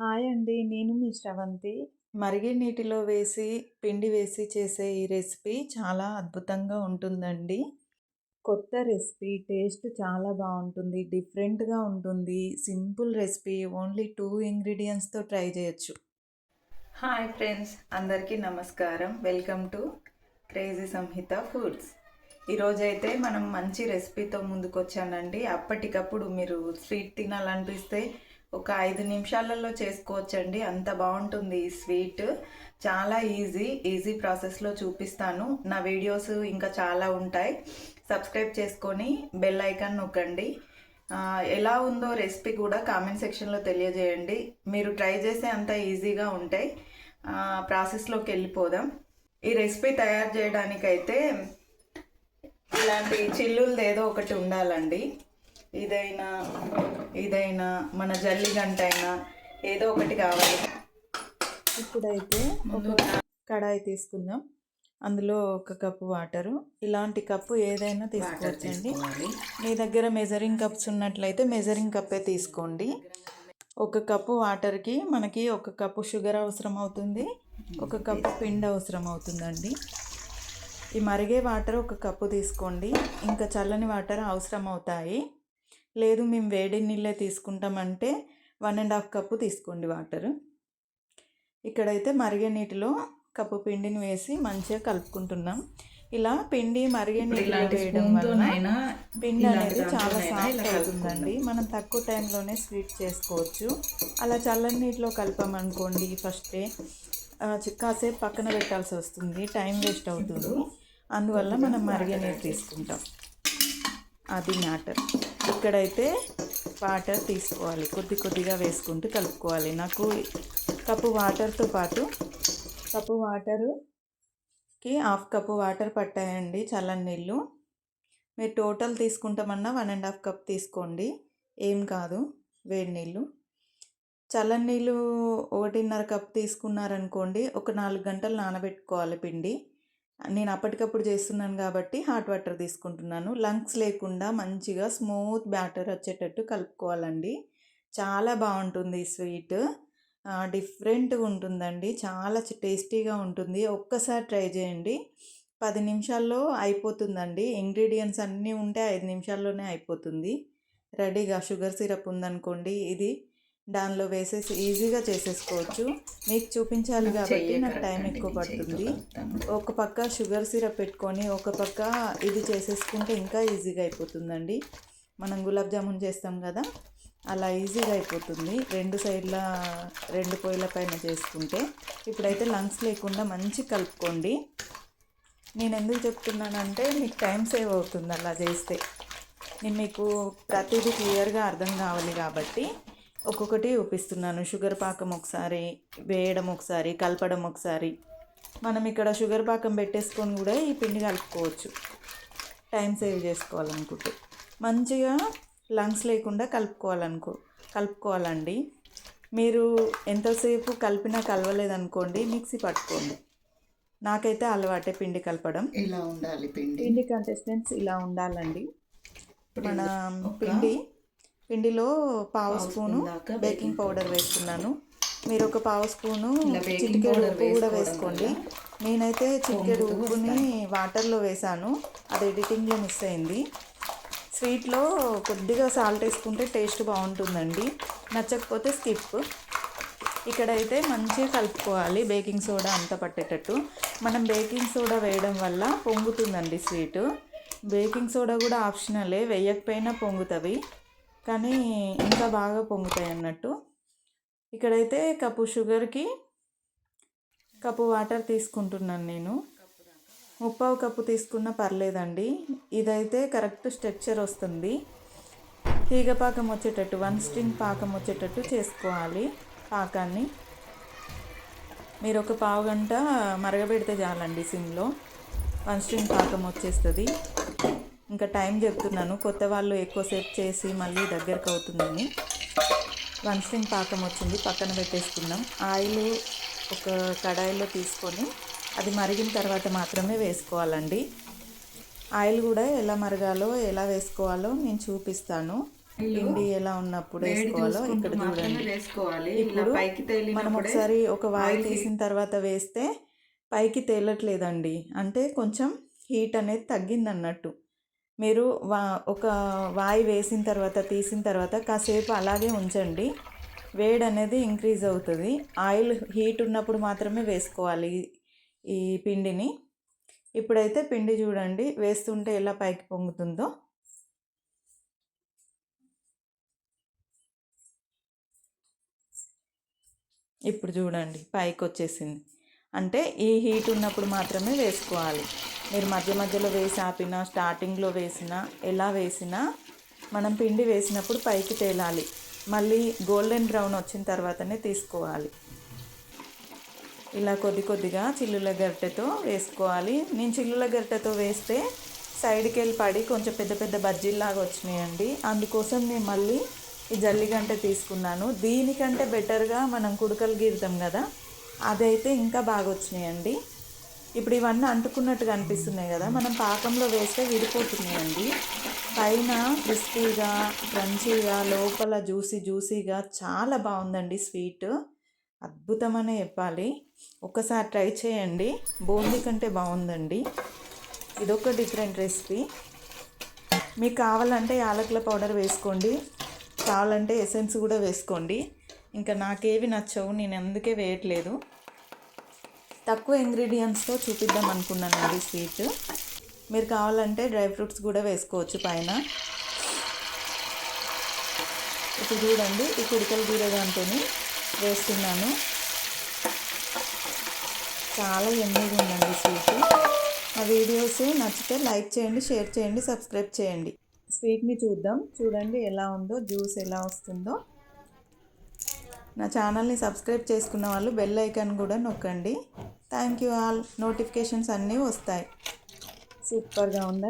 Hi అండి. నేను మీ శ్రవంతి. మరిగే నీటిలో వేసి, పిండి వేసి చేసే ఈ రెసిపీ చాలా అద్భుతంగా ఉంటుందండి. కొత్త రెసిపీ. టేస్ట్ చాలా బాగుంటుంది డిఫరెంట్‌గా ఉంటుంది. Simple recipe. ఓన్లీ టూ ఇంగ్రీడియంట్స్తో ట్రై చేయొచ్చు. Hi friends. అందరికీ నమస్కారం. Welcome to crazy Samhitha foods. ఈరోజైతే మనం మంచి రెసిపీతో ముందుకొచ్చానండి. అప్పటికప్పుడు మీరు స్వీట్ తినాలనిపిస్తే ఒక ఐదు నిమిషాలలో చేసుకోవచ్చండి. అంత బాగుంటుంది ఈ స్వీట్. చాలా ఈజీ. ఈజీ ప్రాసెస్‌లో చూపిస్తాను. నా వీడియోస్ ఇంకా చాలా ఉంటాయి. సబ్స్క్రైబ్ చేసుకొని బెల్ ఐకాన్ నొక్కండి. ఎలా ఉందో రెసిపీ కూడా కామెంట్ సెక్షన్‌లో తెలియజేయండి. మీరు ట్రై చేసే అంత ఈజీగా ఉంటాయి. ప్రాసెస్‌లోకి వెళ్ళిపోదాం. ఈ రెసిపీ తయారు చేయడానికైతే ఇలాంటి చిల్లులది ఏదో ఒకటి ఉండాలండి. ఇదైనా, ఇదైనా మన జల్లి గంటైనా ఏదో ఒకటి కావాలి. ఇప్పుడైతే ఒక కడాయి తీసుకుందాం. అందులో ఒక కప్పు వాటరు. ఇలాంటి కప్పు ఏదైనా తీసుకోవచ్చండి. మీ దగ్గర మెజరింగ్ కప్స్ ఉన్నట్లయితే మెజరింగ్ కప్పే తీసుకోండి. ఒక కప్పు వాటర్‌కి మనకి ఒక కప్పు షుగర్ అవసరం అవుతుంది. ఒక కప్పు పిండి అవసరం అవుతుందండి. ఈ మరిగే వాటర్ ఒక కప్పు తీసుకోండి. ఇంకా చల్లని వాటర్ అవసరం అవుతాయి. లేదు మేము వేడి నీళ్ళే తీసుకుంటామంటే 1 ½ కప్పు తీసుకోండి వాటరు. ఇక్కడైతే మరిగే నీటిలో కప్పు పిండిని వేసి మంచిగా కలుపుకుంటున్నాం. ఇలా పిండి మరిగే నీటిలో వేయడం వల్ల పిండి అనేది చాలా సాఫ్ట్ అవుతుందండి. మనం తక్కువ టైంలోనే స్వీట్ చేసుకోవచ్చు. అలా చల్లని నీటిలో కలిపామనుకోండి ఫస్టే కాసేపు పక్కన పెట్టాల్సి వస్తుంది. టైం వేస్ట్ అవుతుంది. అందువల్ల మనం మరిగే నీరు తీసుకుంటాం. అది మ్యాటర్. ఇక్కడైతే వాటర్ తీసుకోవాలి. కొద్ది కొద్దిగా వేసుకుంటూ కలుపుకోవాలి. నాకు కప్పు వాటర్‌తో పాటు కప్పు వాటరుకి హాఫ్ కప్పు వాటర్ పట్టాయండి చల్లని నీళ్ళు. మీరు టోటల్ తీసుకుంటామన్నా వన్ అండ్ హాఫ్ కప్ తీసుకోండి. ఏం కాదు వేడి నీళ్ళు. చల్లని నీళ్ళు ఒకటిన్నర కప్ తీసుకున్నారనుకోండి ఒక నాలుగు గంటలు నానబెట్టుకోవాలి పిండి. నేను అప్పటికప్పుడు చేస్తున్నాను కాబట్టి హాట్ వాటర్ తీసుకుంటున్నాను. లంగ్స్ లేకుండా మంచిగా స్మూత్ బ్యాటర్ వచ్చేటట్టు కలుపుకోవాలండి. చాలా బాగుంటుంది ఈ స్వీట్. డిఫరెంట్‌గా ఉంటుందండి. చాలా టేస్టీగా ఉంటుంది. ఒక్కసారి ట్రై చేయండి. పది నిమిషాల్లో అయిపోతుందండి. ఇంగ్రీడియంట్స్ అన్నీ ఉంటే ఐదు నిమిషాల్లోనే అయిపోతుంది. రెడీగా షుగర్ సిరప్ ఉందనుకోండి ఇది దానిలో వేసేసి ఈజీగా చేసేసుకోవచ్చు. మీకు చూపించాలి కాబట్టి నాకు టైం ఎక్కువ పడుతుంది. ఒక పక్క షుగర్ సిరప్ పెట్టుకొని ఒక పక్క ఇది చేసేసుకుంటే ఇంకా ఈజీగా అయిపోతుందండి. మనం గులాబ్ జామున్ చేస్తాం కదా! అలా ఈజీగా అయిపోతుంది. 2 సైడ్ల 2 పొయ్యిల పైన చేసుకుంటే. ఇప్పుడైతే లంగ్స్ లేకుండా మంచిగా కలుపుకోండి. నేను ఎందుకు చెప్తున్నానంటే మీకు టైం సేవ్ అవుతుంది అలా చేస్తే. నేను మీకు ప్రతీదీ క్లియర్‌గా అర్థం కావాలి కాబట్టి ఒక్కొక్కటి చూపిస్తున్నాను. షుగర్ పాకం ఒకసారి, వేయడం ఒకసారి, కలపడం ఒకసారి. మనం ఇక్కడ షుగర్ పాకం పెట్టేసుకొని కూడా ఈ పిండి కలుపుకోవచ్చు. టైం సేవ్ చేసుకోవాలనుకుంటే. మంచిగా లంగ్స్ లేకుండా కలుపుకోవాలనుకో కలుపుకోవాలండి. మీరు ఎంతసేపు కలిపినా కలవలేదనుకోండి మిక్సీ పట్టుకోండి. నాకైతే అలవాటే పిండి కలపడం. ఇలా ఉండాలి పిండి పిండి కన్సిస్టెన్సీ ఇలా ఉండాలండి. మన పిండి పిండిలో పావు స్పూను బేకింగ్ పౌడర్ వేస్తున్నాను. మీరు ఒక పావు స్పూను చిటికెడు ఉప్పు కూడా వేసుకోండి. నేనైతే చిటికెడు ఉప్పుని. వాటర్‌లో వేశాను. అది ఎడిటింగ్‌లో మిస్ అయింది. స్వీట్‌లో కొద్దిగా సాల్ట్ వేసుకుంటే టేస్ట్ బావుంటుందండి. నచ్చకపోతే స్కిప్. ఇక్కడైతే మంచిగా కలుపుకోవాలి బేకింగ్ సోడా అంతా పట్టేటట్టు. మనం బేకింగ్ సోడా వేయడం వల్ల పొంగుతుందండి స్వీటు. బేకింగ్ సోడా కూడా ఆప్షనలే వేయకపోయినా పొంగుతవి. కానీ ఇంకా బాగా పొంగుతాయి అన్నట్టు. ఇక్కడైతే కప్పు షుగర్‌కి కప్పు వాటర్ తీసుకుంటున్నాను నేను. ముప్పావు కప్పు తీసుకున్నా పర్లేదండి. ఇదైతే కరెక్ట్ స్ట్రక్చర్ వస్తుంది. తీగ పాకం వచ్చేటట్టు వన్ స్ట్రింగ్ పాకం వచ్చేటట్టు చేసుకోవాలి పాకాన్ని. మీరు ఒక పావు గంట మరగబెడితే చాలండి సిమ్‌లో. వన్ స్ట్రింగ్ పాకం వచ్చేస్తుంది ఇంకా టైం చెప్తున్నాను. కొత్త వాళ్ళు ఎక్కువసేపు చేసి మళ్ళీ దగ్గరకు అవుతుందని. వన్ స్ట్రింగ్ పాకం వచ్చింది. పక్కన పెట్టేసుకుందాం. ఆయిల్ ఒక కడాయిలో తీసుకొని అది మరిగిన తర్వాత మాత్రమే వేసుకోవాలండి. ఆయిల్ కూడా ఎలా మరగాలో, ఎలా వేసుకోవాలో నేను చూపిస్తాను. పిండి ఎలా ఉన్నప్పుడు వేసుకోవాలో ఇక్కడ చూడండి ఇప్పుడు మనం ఒకసారి ఒక వాయి ఆయిల్ తీసిన తర్వాత వేస్తే పైకి తేలట్లేదండి అంటే కొంచెం హీట్ అనేది తగ్గింది అన్నట్టు మీరు వా ఒక వాయి వేసిన తర్వాత తీసిన తర్వాత కాసేపు అలాగే ఉంచండి. వేడి అనేది ఇంక్రీజ్ అవుతుంది. ఆయిల్ హీట్ ఉన్నప్పుడు మాత్రమే వేసుకోవాలి ఈ పిండిని. ఇప్పుడైతే పిండి చూడండి వేస్తుంటే ఎలా పైకి పొంగుతుందో. ఇప్పుడు చూడండి పైకి వచ్చేసింది అంటే ఈ హీట్ ఉన్నప్పుడు మాత్రమే వేసుకోవాలి. మీరు మధ్య మధ్యలో వేసి ఆపినా స్టార్టింగ్లో వేసినా ఎలా వేసినా మనం పిండి వేసినప్పుడు పైకి తేలాలి. మళ్ళీ గోల్డెన్ బ్రౌన్ వచ్చిన తర్వాతనే తీసుకోవాలి. ఇలా కొద్ది కొద్దిగా చిల్లుల గరిటెతో వేసుకోవాలి. నేను చిల్లుల గరిటెతో వేస్తే సైడ్కి వెళ్ళి పడి కొంచెం పెద్ద పెద్ద బజ్జీల్లాగా వచ్చినాయండి. అందుకోసం నేను మళ్ళీ ఈ జల్లిగంట తీసుకున్నాను. దీనికంటే బెటర్గా మనం కుడకలు గీరుతాం కదా అదైతే ఇంకా బాగా వచ్చినాయండి ఇప్పుడు ఇవన్నీ అంటుకున్నట్టుగా అనిపిస్తున్నాయి కదా మనం పాకంలో వేస్తే విడిపోతున్నాయండి. పైన క్రిస్పీగా క్రంచీగా లోపల జ్యూసీ జ్యూసీగా చాలా బాగుందండి స్వీట్. అద్భుతమనే చెప్పాలి. ఒక్కసారి ట్రై చేయండి. బూందీ కంటే బాగుందండి. ఇదొక డిఫరెంట్ రెసిపీ. మీకు కావాలంటే యాలకుల పౌడర్ వేసుకోండి. కావాలంటే ఎసెన్స్ కూడా వేసుకోండి. ఇంకా నాకేవి నచ్చవు నేను అందుకే వేయట్లేదు. తక్కువ ఇంగ్రీడియంట్స్తో చూపిద్దాం అనుకున్నానండి స్వీట్. మీరు కావాలంటే డ్రై ఫ్రూట్స్ కూడా వేసుకోవచ్చు పైన. ఇప్పుడు చూడండి ఈ కుడికలు గీరదాంతో వేస్తున్నాను. చాలా ఎమ్మీగా ఉందండి స్వీట్. ఆ వీడియోస్ నచ్చితే లైక్ చేయండి షేర్ చేయండి సబ్స్క్రైబ్ చేయండి. స్వీట్ని చూద్దాం. చూడండి ఎలా ఉందో జ్యూస్ ఎలా వస్తుందో. నా ఛానల్ని సబ్స్క్రైబ్ చేసుకున్న వాళ్ళు బెల్ ఐకాన్ కూడా నొక్కండి. Thank you all. నోటిఫికేషన్స్ అన్నీ వస్తాయి. సూపర్గా ఉందా